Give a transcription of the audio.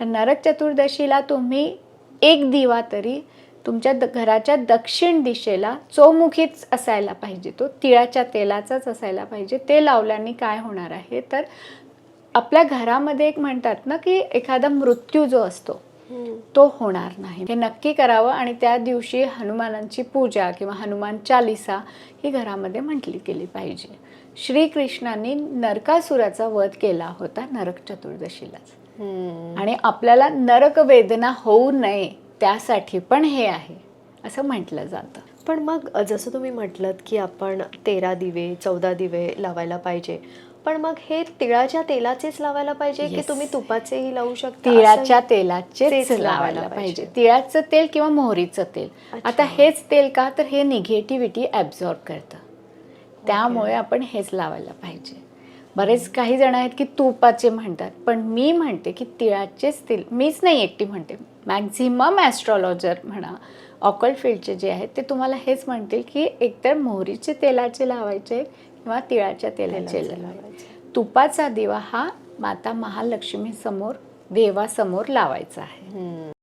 तर नरक चतुर्दशीला तुम्ही एक दिवा तरी तुमच्या द घराच्या दक्षिण दिशेला चौमुखीच असायला पाहिजे. तो तिळाच्या तेलाचाच असायला पाहिजे. ते लावल्याने काय होणार आहे? तर आपल्या घरामध्ये एक म्हणतात ना की एखादा मृत्यू जो असतो तो होणार नाही. हे नक्की करावं आणि त्या दिवशी हनुमानांची पूजा किंवा हनुमान चालिसा ही घरामध्ये म्हटली गेली पाहिजे. श्रीकृष्णांनी नरकासुराचा वध केला होता नरक चतुर्दशीलाच. आणि आपल्याला नरक वेदना होऊ नये त्यासाठी पण हे आहे असं म्हटलं जातं. पण मग जसं तुम्ही म्हटलत की आपण तेरा दिवे चौदा दिवे लावायला पाहिजे पण मग हे तिळाच्या तेलाचेच लावायला पाहिजे की. तुम्ही तुपाचेही लावू शकता? तिळाच्या तेलाचेच लावायला पाहिजे. तिळाचं तेल किंवा मोहरीचं तेल. आता हेच तेल का? तर हे निगेटिव्हिटी ॲब्झॉर्ब करतं. त्यामुळे आपण हेच लावायला पाहिजे. बरेच काही जण आहेत की तुपाचे म्हणतात पण मी म्हणते की तिळाचेच तेल. मीच नाही एकटी म्हणते. मॅक्झिमम ॲस्ट्रॉलॉजर म्हणा ऑकल्ट फील्डचे जे आहेत ते तुम्हाला हेच म्हणतील की एकतर मोहरीचे तेलाचे लावायचे किंवा तिळाच्या तेलाचे तुपाचा दिवा हा माता महालक्ष्मी समोर देवासमोर लावायचा आहे.